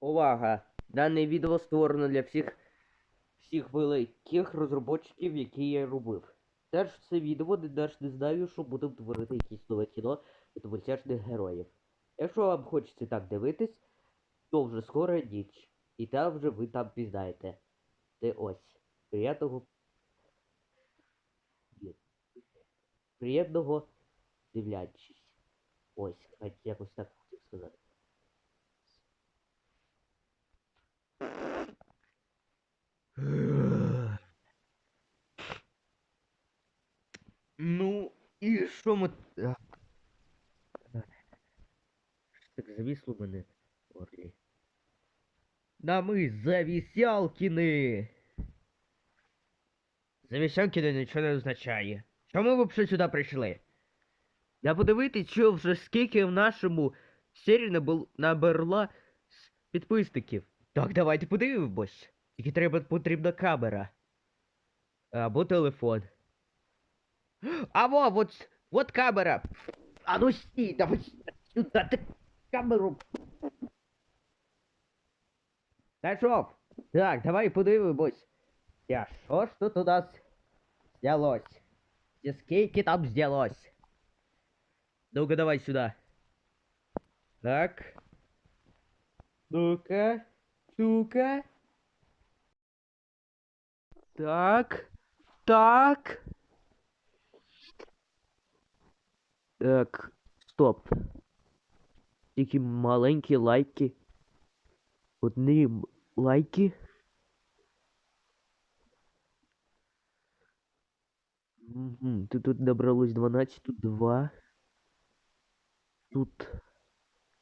Увага! Дане відео створено для всіх всіх великих розробників, які я робив. Теж це відео де теж не знаю, що буду творити якісь нове кіно від мультяшних героїв. Якщо вам хочеться так дивитись, то вже скоро ніч. І там вже ви там пізнаєте. Це ось. Приємного. Ні. Приємного дивлячись. Ось, хоч якось так хотів сказати. Ну, і що ми. Так. Так завісло мене в горлі. Да ми завісялкіни! Завісялкіни нічого не означає. Чому ви взагалі сюди прийшли? Я подивитись, що вже скільки в нашому серії наберла підписників. Так, давайте подивимось. Тільки треба потрібна камера. Або телефон. А во, вот, вот камера. А ну стій, давай сюда, ты камеру. Знайшов. Так, давай подивимось. Я що ж тут у нас знялось? І скільки там знялось? Ну-ка, давай сюда. Так. Ну-ка. Ну-ка. Так. Так. Так, стоп. Тільки маленькі лайки. Одні лайки. Угу. Тут, тут набралось 12, тут 2. Тут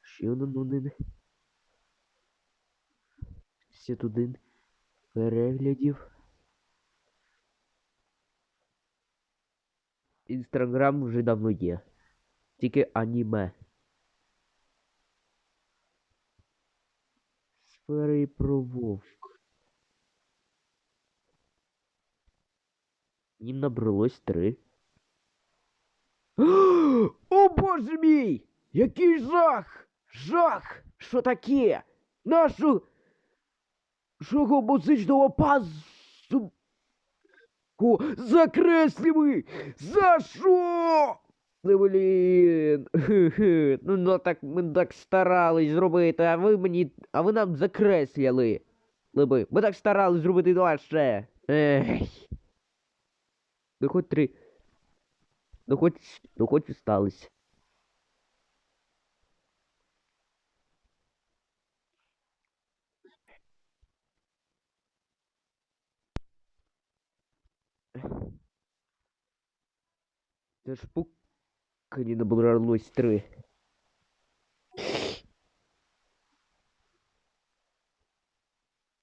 ще один один. 51 переглядів. Інстаграм вже давно є. Тільки аніме. Сфери про вовк. Їм набралось три. О боже мій! Який жах! Жах! Що таке? Нашу шого музичного пазу закреслили! За що? Ну, блін. Ну, ну так ми так старались зробити, а ви мені. А ви нам закресляли. Либи. Ми так старались зробити дальше. Ей. Ну хоч три. Ну хоч. Ну хоч остались. Це ж поки не набралось три.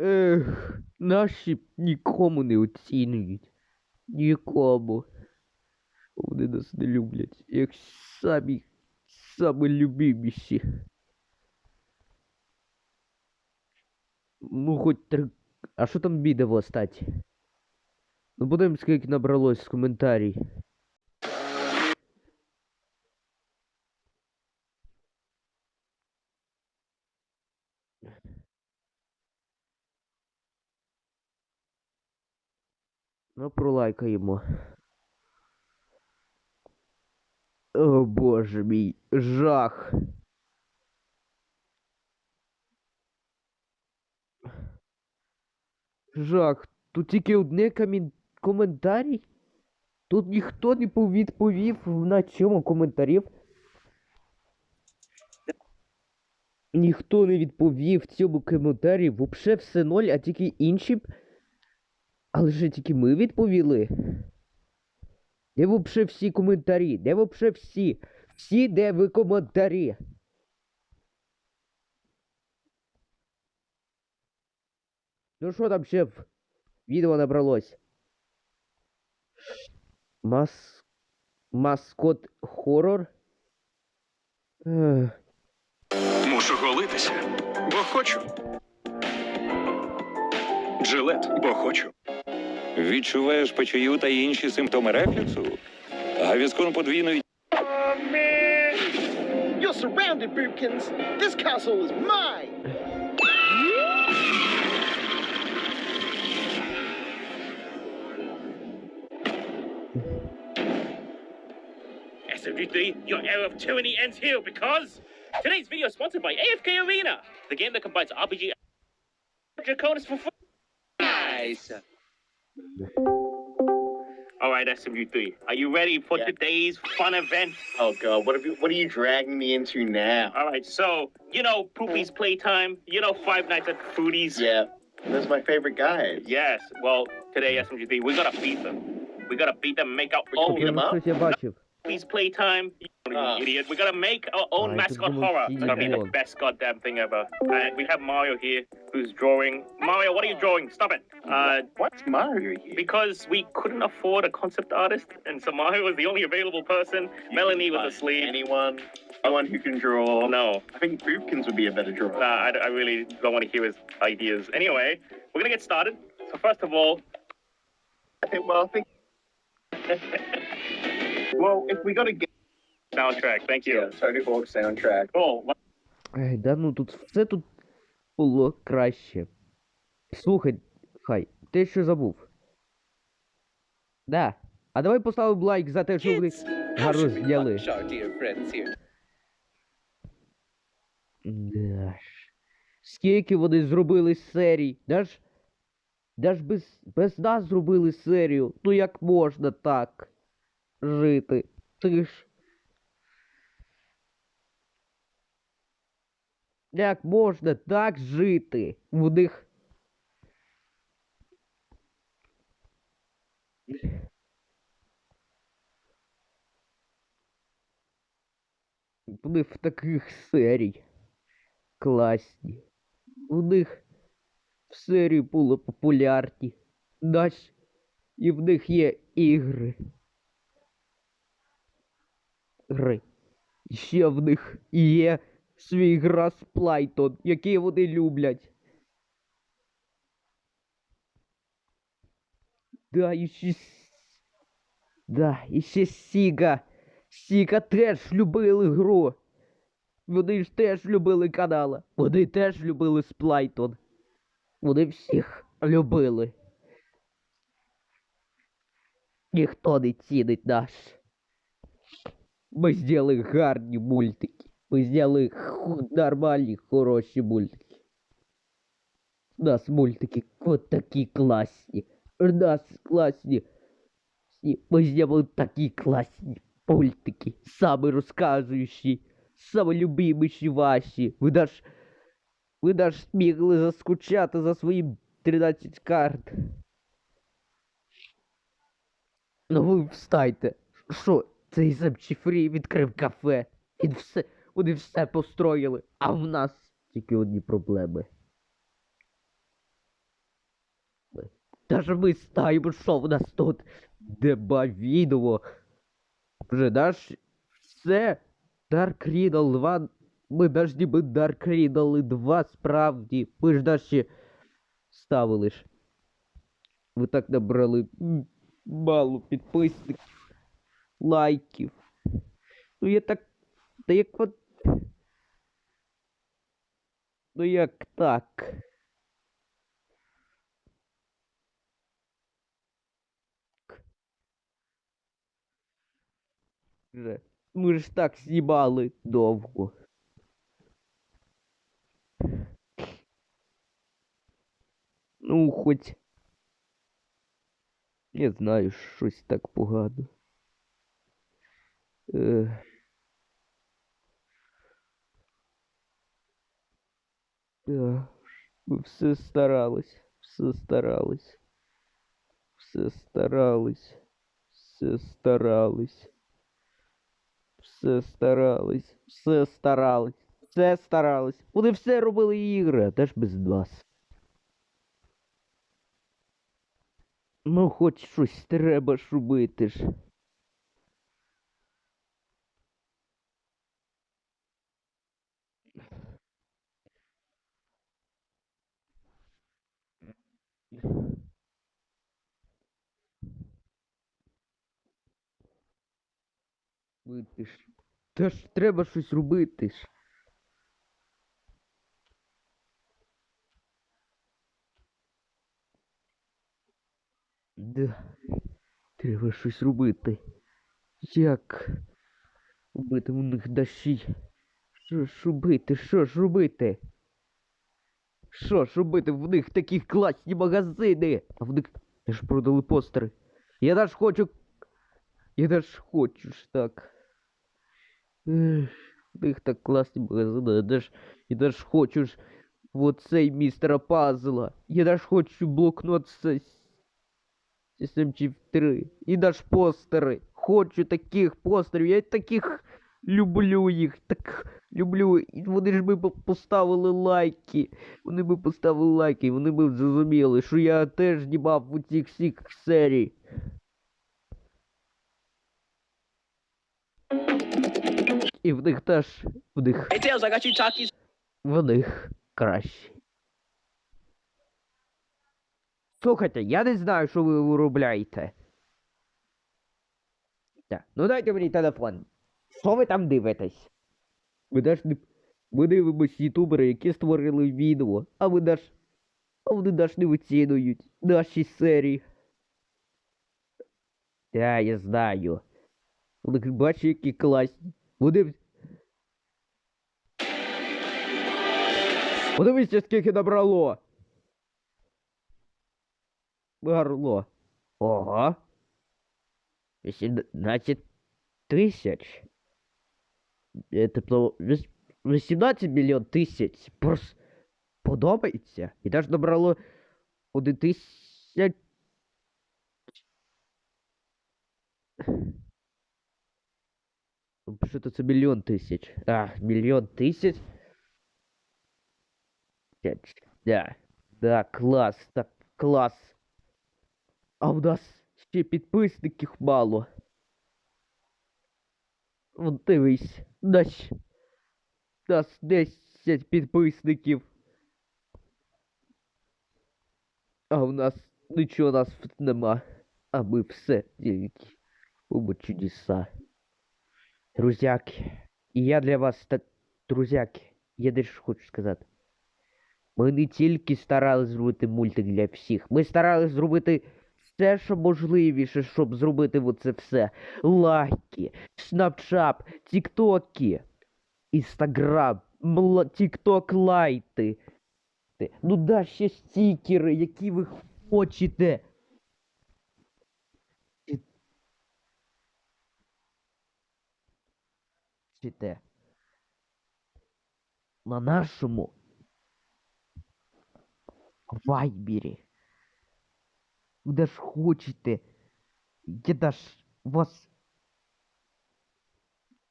Ех, наші нікому не оцінюють. Нікому. Вони нас не люблять, як самі самі любиміші. Ну, хоч три. А що там відео стать? Ну, будемо скільки набралось з коментарій. Ну, пролайкаємо. О боже мій, жах. Жах. Тут тільки одне камін... коментарій. Тут ніхто не повідповів на цьому коментарів. Ніхто не відповів цьому коментарі. Вообще все ноль, а тільки інші. Але ж тільки ми відповіли. Де вообще всі коментарі? Де вообще всі? Всі де ви коментарі? Ну що там ще в відео набралось? Мас... Маскот хоррор? Ех. Мушу голитися, бо хочу. Джилет, бо хочу. Відчуваєш печію та інші симптоми рефлюксу? Гавіскон подвійної. You're surrounded, Boopkins. This castle is mine. Absolutely, your era of tyranny ends here because today's video is sponsored by AFK Arena, the game that combines RPG and Draconis for free. Nice. All right, SMG3, are you ready for Yeah. today's fun event? Oh god, what are you what are you dragging me into now? All right, so you know Poopy's Playtime, you know Five Nights at Foodie's. Yeah, those are my favorite guys. Yes. Well, today SMG3, we gotta beat them. We gotta beat them, make our Oh, own them up? Please playtime. Uh, idiot. We gotta make our own I mascot horror. It's gonna be the best goddamn thing ever. And we have Mario here who's drawing. Mario, what are you drawing? Stop it. Uh, What's Mario here? Because we couldn't afford a concept artist, and so Mario was the only available person. You Melanie was asleep. Anyone? Anyone who can draw? No. I think Boopkins would be a better drawer. Nah, I, I really don't want to hear his ideas. Anyway, we're gonna get started. So first of all, I think, well, I think... well, if we got to get soundtrack. Thank you. yeah, Tony Hawk soundtrack. Cool. Ей, да ну тут все тут було краще. Слухай, хай, ти що забув? Да. А давай поставимо лайк за те, що ви гарно зняли. Да ж. Скільки вони зробили серій? Да ж, да ж без, без нас зробили серію. Ну як можна так жити? Ти ж. Як можна так жити? В них. В в таких серій. Класні. У них в серії були популярні. Дась. І в них є ігри. Гри. Ще в них є свій гра Сплайтон, який вони люблять. Да, і ще... Да, і ще Сіга. Сіга теж любили гру. Вони ж теж любили канала. Вони теж любили Сплайтон. Вони всіх любили. Ніхто не цінить наш. Ми зробили гарні мультики. Ми зняли ху- нормальні, хороші мультики. У нас мультики от такі класні. У нас класні. всі- Ми зняли такі класні мультики. Саме розказуючі, саме любиміші ваші. Ви наш. Ви наш змігли заскучати за своїм 13 карт. Ну ви встайте. Що, Цей Фрі відкрив кафе. Він все, вони все построїли, а в нас тільки одні проблеми. Даже ми знаємо, що в нас тут нема відео. Вже наш все Dark Riddle 2. Ми ж ніби Dark Riddle 2 справді. Ми ж наші ставили ж. Ви так набрали мало підписників, лайків. Ну я так. Та як от. Ну як так? Ми ж так знімали довго. Ну, хоч. Я знаю, щось так погано. Е... Да, все старались, все старались. Все старались, все старались. Все старались, все старались, все старались. Вони все робили ігри, а теж без нас. Ну, хоч щось треба ж робити ж. Робити ж. Та ж треба щось робити ж. Да. Треба щось робити. Як Робити у них дощі. Що ж робити? Що ж робити? Що ж робити? В них такі класні магазини. А в них ж продали постери. Я даже хочу. Я даже хочу ж так. Ех, В них так класні магазини. Я даже, я даже хочу ж вот цей містера Пазла. Я даже хочу блокнот з SMG 3. І даже постери. Хочу таких постерів. Я таких люблю їх. Так люблю. І вони ж би поставили лайки. Вони би поставили лайки, вони б зрозуміли, що я теж знімав у цих всіх серій. І в них теж. В них. В них краще. Слухайте, я не знаю, що ви виробляєте. Так, ну дайте мені телефон. Що ви там дивитесь? Ви даш не. Ми дивимось ютубери, які створили відео, а ви даш. А вони даш не оцінюють наші серії. Та, я знаю. Вони бачу, які класні. Вони. в- Подивіться, скільки набрало. Гарло. Ого. 18 тисяч. Это про віс- 18 мільйон тисяч. Просто подобається. І навіть набрало 1 тисяч. Що це мільйон тисяч? А, мільйон тисяч. Да. Да, клас, так, клас. А у нас ще підписників мало. От дивись, наш. Нас 10 підписників. А у нас нічого нас нема. А ми все тільки. Оба чудеса. Друзяки. І я для вас та... Друзяки, я дещо хочу сказати. Ми не тільки старались зробити мультик для всіх, ми старались зробити все, що можливіше, щоб зробити оце все. Лайки, снапчат, тіктоки, інстаграм, тікток лайти. Ну да, ще стікери, які ви хочете. Чите. На нашому вайбері. Де ж хочете. Я даш вас.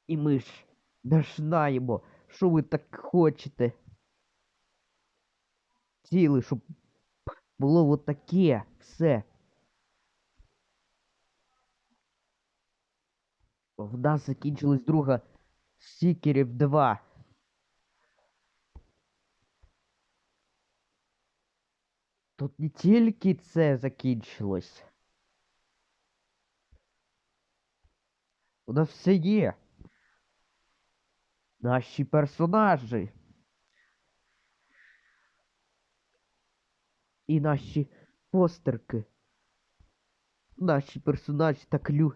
І ми ж даш знаємо, що ви так хочете. Ціли, щоб було от таке все. В нас закінчилась друга Сікерів 2. Тут не тільки це закінчилось. У нас все є. Наші персонажі. І наші постерки. Наші персонажі так лю.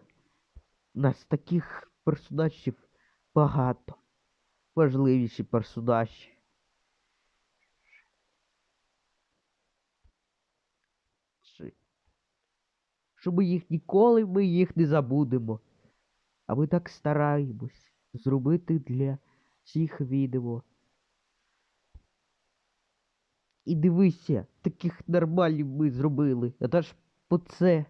У нас таких персонажів багато. Важливіші персонажі. Що ми їх ніколи ми їх не забудемо. А ми так стараємось зробити для всіх відео. І дивися, таких нормальних ми зробили. А ж по це.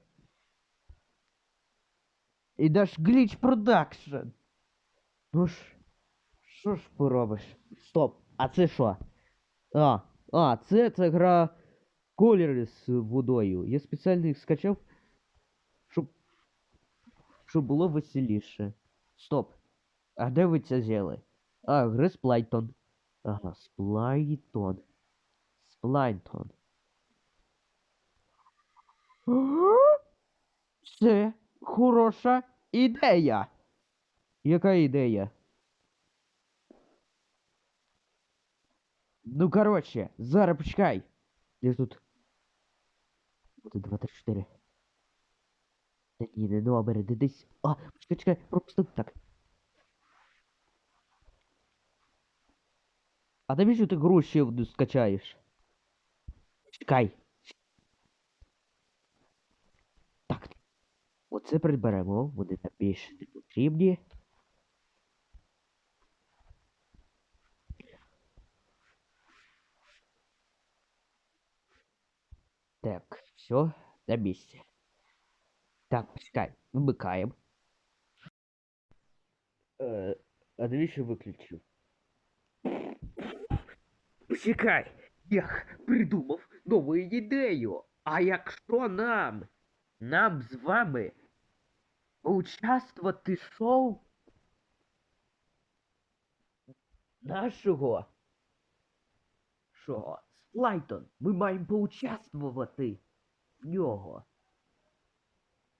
І наш гліч продакшн. Ну ж, що ж поробиш? Стоп, а це що? А, а, це, це гра кольори з водою. Я спеціально їх скачав, щоб, щоб було веселіше. Стоп. А де ви це взяли? А, гри Сплайтон. Ага, Сплайтон. Сплайтон. Це хороша ідея. Яка ідея? Ну короче, зараз почекай. Я тут. Тут 2, 3, 4. Та ні, не номер, де десь. А, почекай, чекай, пропустив. Так. А навіщо ти гроші скачаєш? Чекай. Так. Оце приберемо, вони там більше не потрібні. Так, все, на місці. Так, почекай, вимикаємо. Е, а навіщо виключив? Почекай, я придумав нову ідею. А якщо нам, нам з вами поучаствувати шоу нашого що? Сплайтон, ми маємо поучаствувати в нього.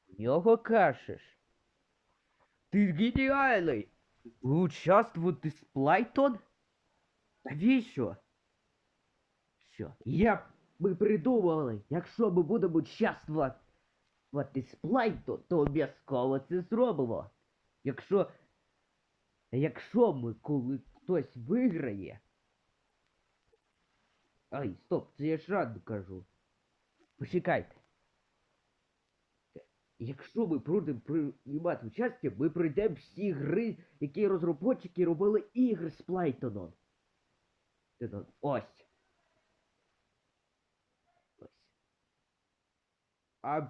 В нього кажеш. Ти геніальний! Участвувати з Сплайтон? Навіщо? Що? Я ми придумали, якщо ми будемо участвувати з Плайтон, то обов'язково це зробимо. Якщо. Якщо ми, коли хтось виграє. Ай, стоп, це я ж рано кажу. Почекайте. Якщо ми будемо приймати участь, ми пройдемо всі гри, які розробники робили ігри з Плайтоном. Ось. Ось. А.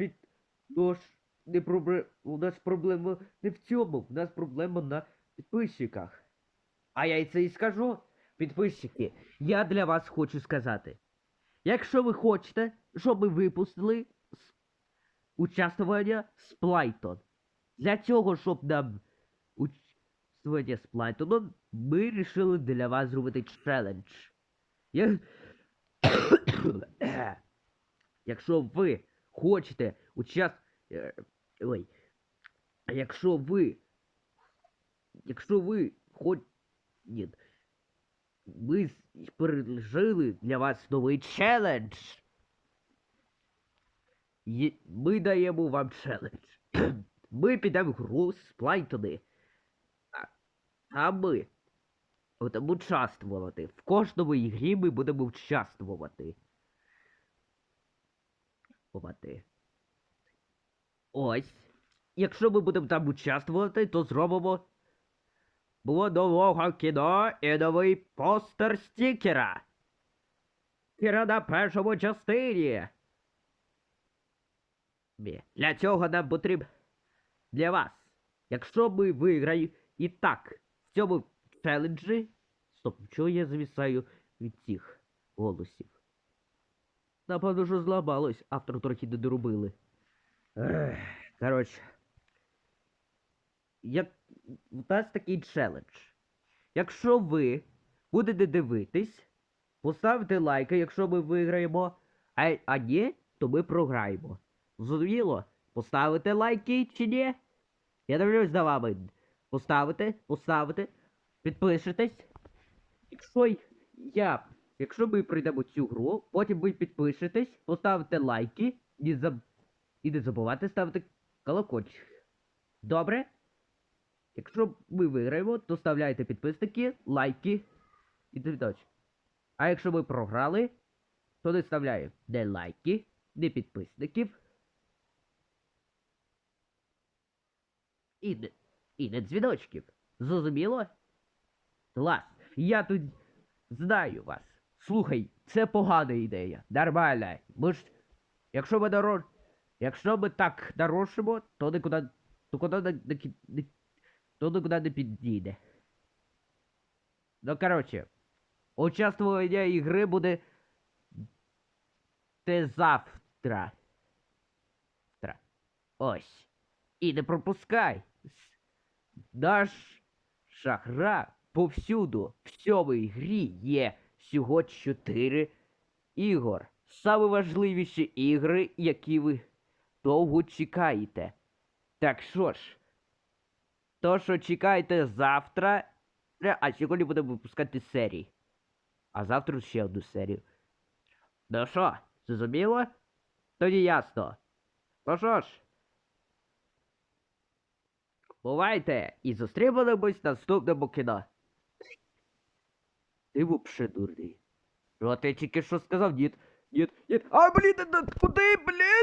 Ну ж, не проблема... У нас проблема не в цьому, у нас проблема на підписчиках. А я й це і скажу. Підписчики, я для вас хочу сказати. Якщо ви хочете, щоб ми випустили участвування з Плайтон. Для цього, щоб нам участвування з Плайтоном, ми вирішили для вас зробити челендж. Я... Якщо ви хочете участ... е, Ой. Якщо ви... Якщо ви хоч... Ні. Ми пережили для вас новий челендж. Ми даємо вам челендж. Ми підемо в гру з Плайтони. А, ми будемо участвувати. В кожному ігрі ми будемо участвувати.Увати. Ось. Якщо ми будемо там участвувати, то зробимо було нового кіно і новий постер стікера. Стікера на першому частині. Для цього нам потрібно для вас. Якщо ми виграємо і так в цьому челенджі. Стоп, чого я завісаю від цих голосів? Напевно, що зламалось, автор трохи не доробили. Коротше. Як у нас такий челендж. Якщо ви будете дивитись, поставте лайки, якщо ми виграємо, а, а ні, то ми програємо. Зрозуміло? Поставите лайки чи ні? Я дивлюсь за вами. Поставите, поставите, підпишитесь. Якщо я. Якщо ми пройдемо цю гру, потім ви підпишетесь, поставите лайки і, заб... і не забувайте ставити колокольчик. Добре? Якщо ми виграємо, то ставляйте підписники, лайки і дзвіночок. А якщо ми програли, то не ставляємо не лайки, не підписників. І не, і не дзвіночків. Зрозуміло? Клас. Я тут знаю вас. Слухай, це погана ідея. Нормальна. Ми ж. Якщо ми дорож... Якщо ми так дорожимо, то нікуди. То куди не, то нікуди не підійде. Ну, коротше, участвування ігри буде те завтра. Завтра. Ось. І не пропускай. Наша гра повсюду. В цьому грі є всього 4 ігор. Саме важливіші ігри, які ви довго чекаєте. Так що ж, то що чекайте завтра, а сьогодні будемо випускати серії. А завтра ще одну серію. Ну що, зрозуміло? Тоді ясно. Ну що ж. Бувайте і зустрінемось в наступному кіно. Ти вообще дурний. Що ти тільки що сказав, дід? Дід, дід. А, блін, куди, блін?